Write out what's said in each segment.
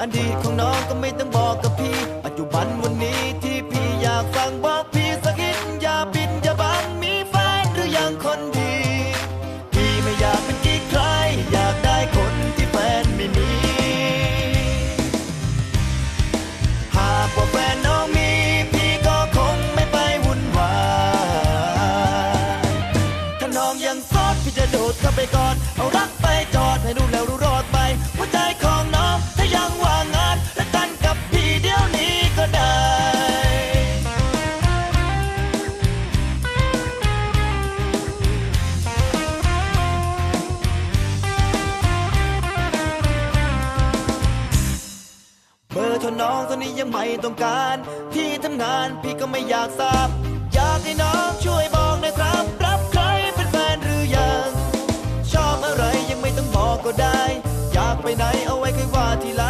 อดีตของน้องก็ไม่ต้องบอกกับพี่ ปัจจุบันวันนี้ที่พี่อยากฟังบอกพี่ เบอร์โทรน้องตอนนี้ยังไม่ต้องการที่ทำงานพี่ก็ไม่อยากทราบ อยากให้น้องช่วยบอกนะครับ รับใครเป็นแฟนหรือยัง ชอบอะไรยังไม่ต้องบอกก็ได้ อยากไปไหนเอาไว้ค่อยว่าทีหลัง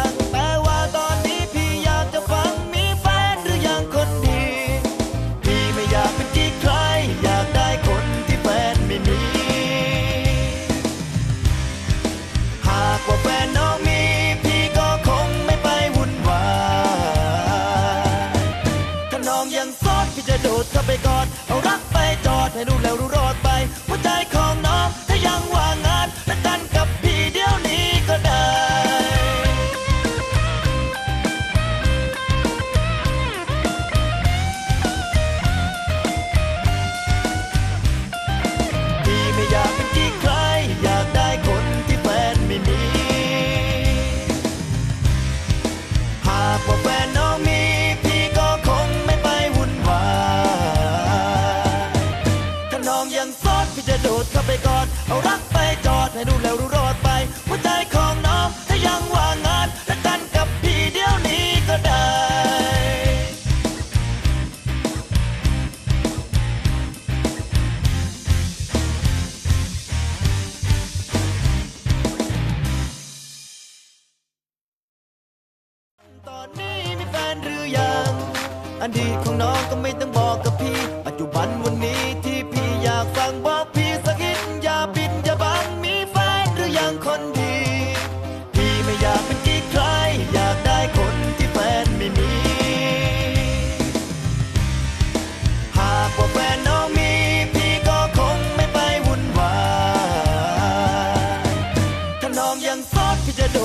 น้องยังโสดพี่จะโดดเข้าไปกอดเอารักไปจอดให้รู้แล้วรู้รอด ดพี่จะโดดเข้าไปกอดเอารักไปจอดให้รู้แล้วรู้รอดไปหัวใจของน้องถ้ายังว่างงานและกันกับพี่เดี๋ยวนี้ก็ได้ ตอนนี้มีแฟนหรือยัง อันดีของน้องก็ไม่ต้องบอกกับพี่ ปัจจุบันวันนี้ที่พี่อยากฟังบอ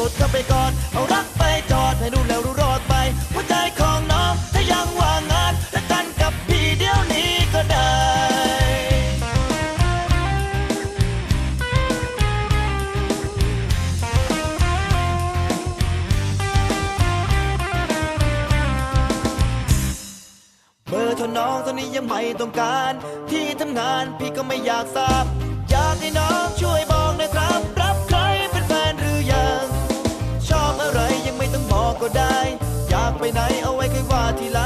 ดเข้าไปกอดเอารักไปจอด ให้รู้แล้วรู้รอดไป หัวใจของน้องถ้ายังว่างงานและกันกับพี่เดี๋ยวนี้ก็ได้ เบอร์โทรน้องตอนนี้ยังไม่ต้องการ ที่ทำงานพี่ก็ไม่อยากทราบ อยากให้น้องช่วยบอก ไหนเอาไว้ค่อยว่าทีหลัง